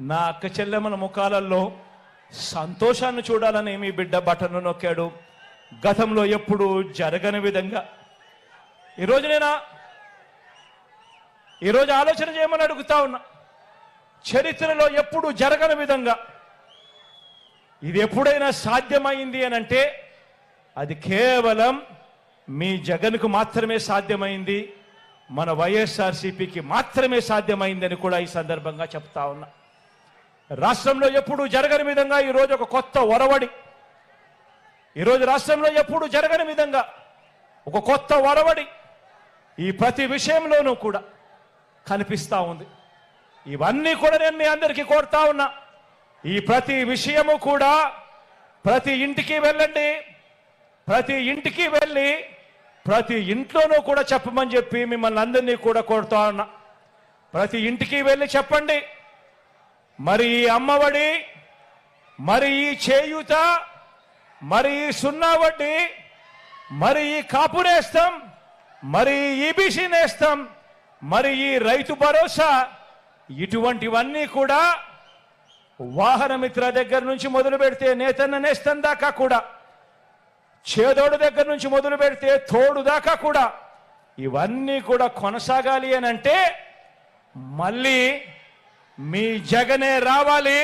నా అక్క చెల్లెమ్మల ముఖాలలో సంతోషాన్ని చూడాలని మీ బిడ్డ బటన్ను నొక్కాడు. గతంలో ఎప్పుడు జరగని విధంగా. ఈరోజు నేనా? ఈరోజు ఆలోచన చేయమని అడుగుతా ఉన్నా. చరిత్రలో ఎప్పుడు జరగని విధంగా. ఇది ఎప్పుడైనా సాధ్యమైంది అని అంటే అది కేవలం మీ జగన్కు మాత్రమే సాధ్యమైంది. మన వైఎస్ఆర్సీపీకి మాత్రమే సాధ్యమైందని కూడా ఈ సందర్భంగా చెప్తా ఉన్నా. రాష్ట్రంలో ఎప్పుడు జరగని విధంగా ఈరోజు ఒక కొత్త ఒరవడి ఈరోజు రాష్ట్రంలో ఎప్పుడు జరగని విధంగా ఒక కొత్త ఒరవడి ఈ ప్రతి విషయంలోనూ కూడా కనిపిస్తూ ఉంది. ఇవన్నీ కూడా నేను మీ అందరికీ కోరుతా ఉన్నా. ఈ ప్రతి విషయము కూడా ప్రతి ఇంటికి వెళ్ళండి ప్రతి ఇంటికి వెళ్ళి ప్రతి ఇంట్లోనూ కూడా చెప్పమని చెప్పి మిమ్మల్ని అందరినీ కూడా కోరుతా ఉన్నా. ప్రతి ఇంటికి వెళ్ళి చెప్పండి. మరి ఈ అమ్మఒడి మరి ఈ చేయూత మరి ఈ సున్నా వడ్డీ మరి ఈ కాపు నేస్తం మరి ఈబీసీ నేస్తం మరి ఈ రైతు భరోసా ఇటువంటివన్నీ కూడా వాహన మిత్ర దగ్గర నుంచి మొదలు పెడితే నేతన్న నేస్తం దాకా కూడా చేదోడు దగ్గర నుంచి మొదలు పెడితే తోడు దాకా కూడా ఇవన్నీ కూడా కొనసాగాలి అని అంటే మళ్ళీ మీ జగనే రావాలి